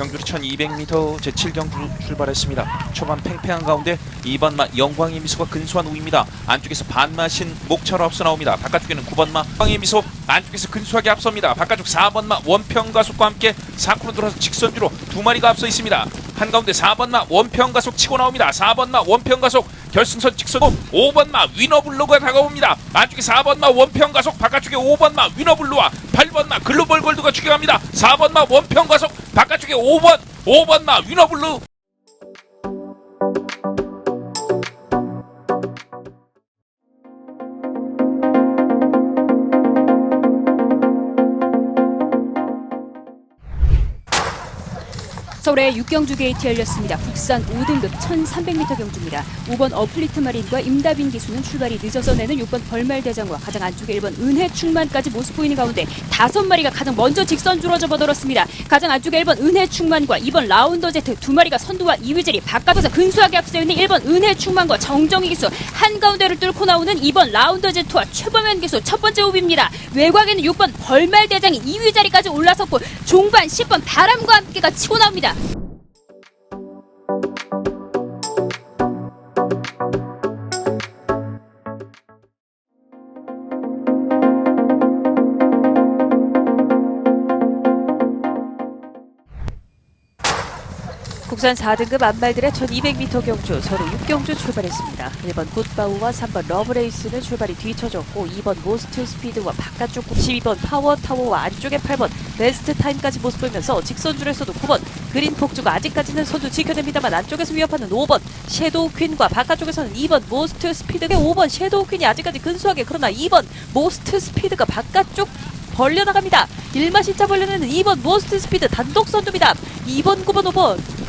경주리 1200m 제7경주 출발했습니다. 초반 팽팽한 가운데 2번 마 영광의 미소가 근소한 우입니다. 안쪽에서 반마신 목차로 앞서 나옵니다. 바깥쪽에는 9번 마 영광의 미소 안쪽에서 근소하게 앞섭니다. 바깥쪽 4번 마 원평 가속과 함께 4코너 돌아서 직선주로 두 마리가 앞서 있습니다. 한가운데 4번 마 원평 가속 치고 나옵니다. 4번 마 원평 가속 결승선 직선 5번 마 위너블루가 다가옵니다. 안쪽에 4번 마 원평 가속 바깥쪽에 5번 마 위너블루와 8번 마 글로벌 골드가 추격합니다. 4번 마 원평 가속 바깥쪽에 5번 5번 마 위너블루 서울의 6경주 게이트 열렸습니다. 국산 5등급 1300m 경주입니다. 5번 어플리트 마린과 임다빈 기수는 출발이 늦어서 내는 6번 벌말 대장과 가장 안쪽에 1번 은혜 충만까지 모습 보이는 가운데 다섯 마리가 가장 먼저 직선주로 접어들었습니다. 가장 안쪽에 1번 은혜 충만과 2번 라운더 제트 두 마리가 선두와 2위 자리 바깥에서 근소하게 앞서 있는 1번 은혜 충만과 정정희 기수 한가운데를 뚫고 나오는 2번 라운더 제트와 최범현 기수 첫 번째 호비입니다. 외곽에는 6번 벌말 대장이 2위 자리까지 올라섰고 종반 10번 바람과 함께가 치고 나옵니다. 국산 4등급 안말들의 1200m 경주 서로 6경주 출발했습니다. 1번 굿바우와 3번 러브레이스는 출발이 뒤쳐졌고 2번 모스트 스피드와 바깥쪽 12번 파워 타워와 안쪽에 8번 베스트 타임까지 모습 보이면서 직선 줄에서도 9번 그린 폭주가 아직까지는 선두 지켜냅니다만 안쪽에서 위협하는 5번 섀도우 퀸과 바깥쪽에서는 2번 모스트 스피드가 5번 섀도우 퀸이 아직까지 근소하게 그러나 2번 모스트 스피드가 바깥쪽 벌려나갑니다. 1마 신차 벌려내는 2번 모스트 스피드 단독 선두입니다. 2번, 9번, 5번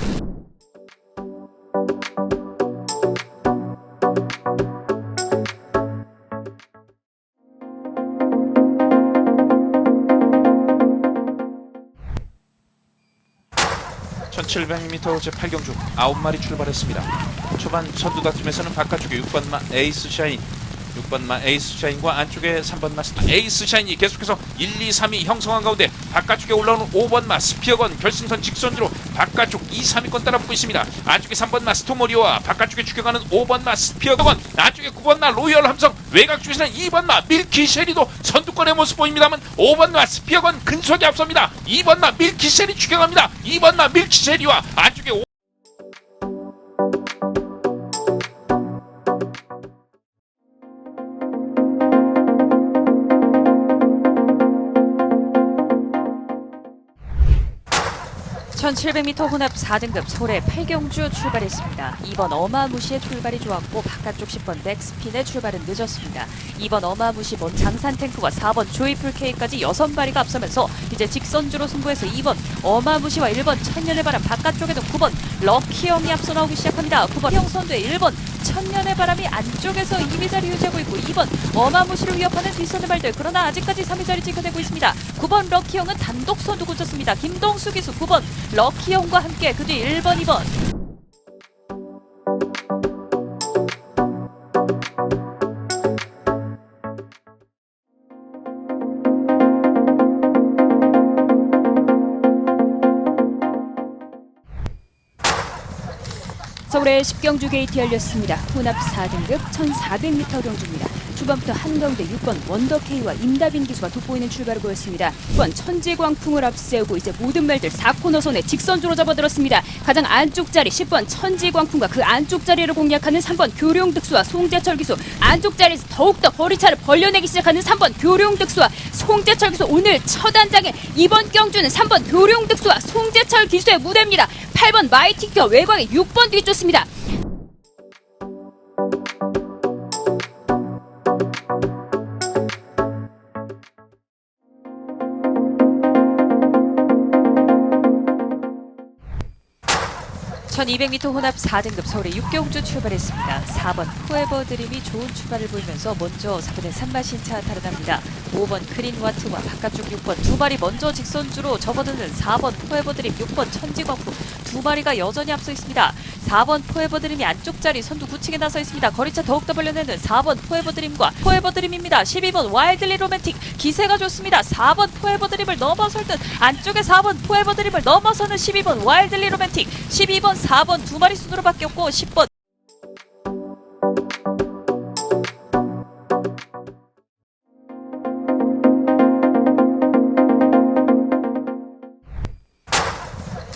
1700m 제8경주 9마리 출발했습니다. 초반 선두 다툼에서는 바깥쪽에 6번 마 에이스 샤인 6번 마 에이스 샤인과 안쪽에 3번 마 스타- 에이스 샤인이 계속해서 1, 2, 3위 형성한 가운데 바깥쪽에 올라오는 5번 마 스피어건 결승선 직선주로 바깥쪽 2, 3위권 따라붙고 있습니다. 안쪽에 3번 마 스토모리와 바깥쪽에 추격하는 5번 마 스피어건 안쪽에 9번 마 로열 함성 외곽 쪽에서는 2번 마 밀키 쉐리도 선두권의 모습 보입니다만 5번 마 스피어건 근소하게 앞섭니다. 2번 마 밀키 쉐리 추격합니다. 2번 마 밀키 쉐리와 안쪽에 1700m 혼합 4등급 서울의 8경주 출발했습니다. 2번 어마무시의 출발이 좋았고 바깥쪽 10번 넥스핀의 출발은 늦었습니다. 2번 어마무시 먼 장산 탱크와 4번 조이풀 K까지 6마리가 앞서면서 이제 직선주로 승부해서 2번 어마무시와 1번 천년의 바람 바깥쪽에도 9번 럭키형이 앞서 나오기 시작합니다. 9번 형 선두에 1번 천년의 바람이 안쪽에서 2위 자리 유지하고 있고 2번 어마무시를 위협하는 뒷선의 발들 그러나 아직까지 3위 자리 지켜내고 있습니다. 9번 럭키형은 단독 선두 굳혔습니다. 김동수 기수 9번 럭키형과 함께 그 뒤 1번 2번 서울의 10경주 게이트 열렸습니다. 혼합 4등급 1400m 경주입니다. 초반부터 한가운데 6번 원더케이와 임다빈 기수가 돋보이는 출발을 보였습니다. 또한 천지광풍을 앞세우고 이제 모든 말들 4코너 선에 직선주로 접어들었습니다. 가장 안쪽 자리 10번 천지광풍과 그 안쪽 자리를 공략하는 3번 교룡득수와 송재철 기수 안쪽 자리에서 더욱더 거리차를 벌려내기 시작하는 3번 교룡득수와 송재철 기수 오늘 첫 안장에 이번 경주는 3번 교룡득수와 송재철 기수의 무대입니다. 8번 마이티키와 외곽에 6번 뒤쫓습니다. 천 200m 혼합 4등급 서울의 6경주 출발했습니다. 4번 포에버 드림이 좋은 출발을 보이면서 먼저 4번의 산마신차 탈환합니다. 5번 크린와트와 바깥쪽 6번 두 마리 먼저 직선주로 접어드는 4번 포에버 드림 6번 천지광풍 두두 마리가 여전히 앞서 있습니다. 4번 포에버 드림이 안쪽 자리 선두 굳히게 나서 있습니다. 거리차 더욱더 벌려내는 4번 포에버 드림과 포에버 드림입니다. 12번 와일드리 로맨틱 기세가 좋습니다. 4번 포에버 드림을 넘어설 듯 안쪽에 4번 포에버 드림을 넘어서는 12번 와일드리 로맨틱 12번 4번 두 마리 순으로 바뀌었고 10번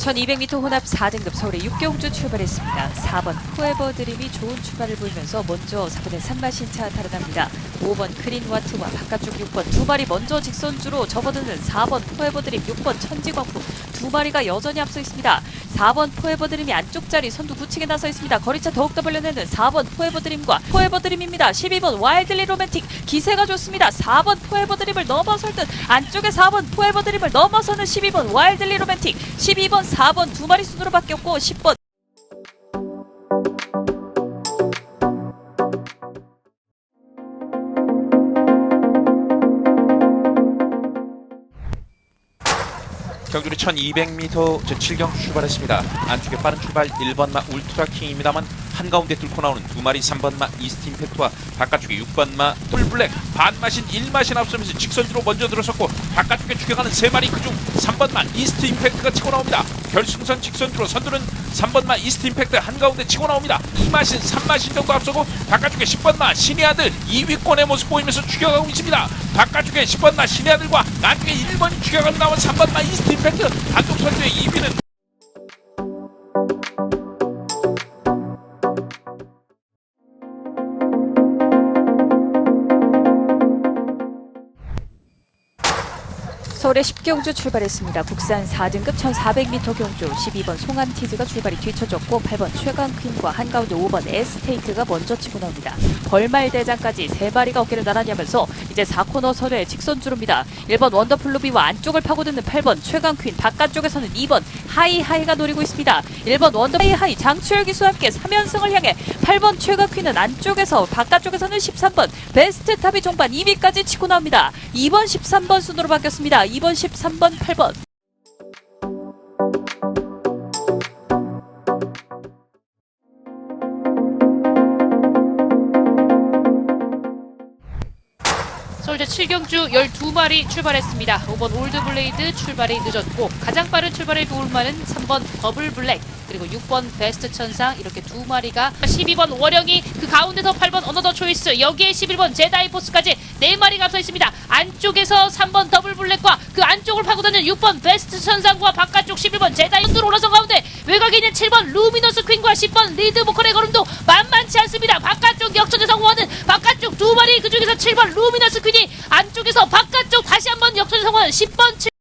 (1200m) 혼합 4등급 서울의 육경주 출발했습니다. 4번 포에버 드림이 좋은 출발을 보이면서 먼저 4번의 산마신차 탈환합니다. 5번 크린와트와 바깥쪽 6번 두 마리 먼저 직선주로 접어드는 4번 포에버 드림 6번 천지광풍 두 마리가 여전히 앞서 있습니다. 4번 포에버 드림이 안쪽 자리 선두 굳히게 나서 있습니다. 거리차 더욱더 벌려내는 4번 포에버 드림과 포에버 드림입니다. 12번 와일드리 로맨틱 기세가 좋습니다. 4번 포에버 드림을 넘어설 듯 안쪽에 4번 포에버 드림을 넘어서는 12번 와일드리 로맨틱 12번 4번 두 마리 순으로 바뀌었고 10번 경주리 1200m 제7경 출발했습니다. 안쪽에 빠른 출발 1번마 울트라킹입니다만 한가운데 뚫고 나오는 두 마리 3번마 이스트 임팩트와 바깥쪽에 6번마 뿔블랙 반마신 1마신 앞서면서 직선주로 먼저 들어섰고 바깥쪽에 추격하는 세 마리 그중 3번마 이스트 임팩트가 치고 나옵니다. 결승선 직선주로 선두는 3번마 이스트 임팩트 한가운데 치고 나옵니다. 2마신 3마신 정도 앞서고 바깥쪽에 10번마 신의 아들 2위권의 모습 보이면서 추격하고 있습니다. 바깥쪽에 10번마 신의 아들과 안쪽에 1번이 추격하고 나온 3번마 이스트 임팩트 단독 선두의 2위는 서울의 10경주 출발했습니다. 국산 4등급 1400m 경주 12번 송암티즈가 출발이 뒤쳐졌고 8번 최강퀸과 한가운데 5번 에스테이트가 먼저 치고 나옵니다. 벌말대장까지 세 마리가 어깨를 나란히 하면서 이제 4코너 선의 직선주로입니다. 1번 원더플루비와 안쪽을 파고드는 8번 최강퀸 바깥쪽에서는 2번 하이하이가 노리고 있습니다. 1번 원더 하이하이 장추열 기수와 함께 3연승을 향해 8번 최강퀸은 안쪽에서 바깥쪽에서는 13번 베스트 탑이 종반 2위까지 치고 나옵니다. 2번 13번 순으로 바뀌었습니다. 2번 13번 8번 서울대 7경주 12마리 출발했습니다. 5번 올드블레이드 출발이 늦었고 가장 빠른 출발을 도울 만은 3번 더블블랙 그리고 6번 베스트 천상 이렇게 두 마리가 12번 월영이 그 가운데서 8번 어너더 초이스 여기에 11번 제다이 포스까지 네 마리가 앞서 있습니다. 안쪽에서 3번 더블 블랙과 그 안쪽을 파고드는 6번 베스트 천상과 바깥쪽 11번 제다이 흔들어 올라선 가운데 외곽에 있는 7번 루미너스 퀸과 10번 리드 보컬의 걸음도 만만치 않습니다. 바깥쪽 역전에 성공하는 바깥쪽 두 마리 그중에서 7번 루미너스 퀸이 안쪽에서 바깥쪽 다시 한번 역전에 성공하는 10번 7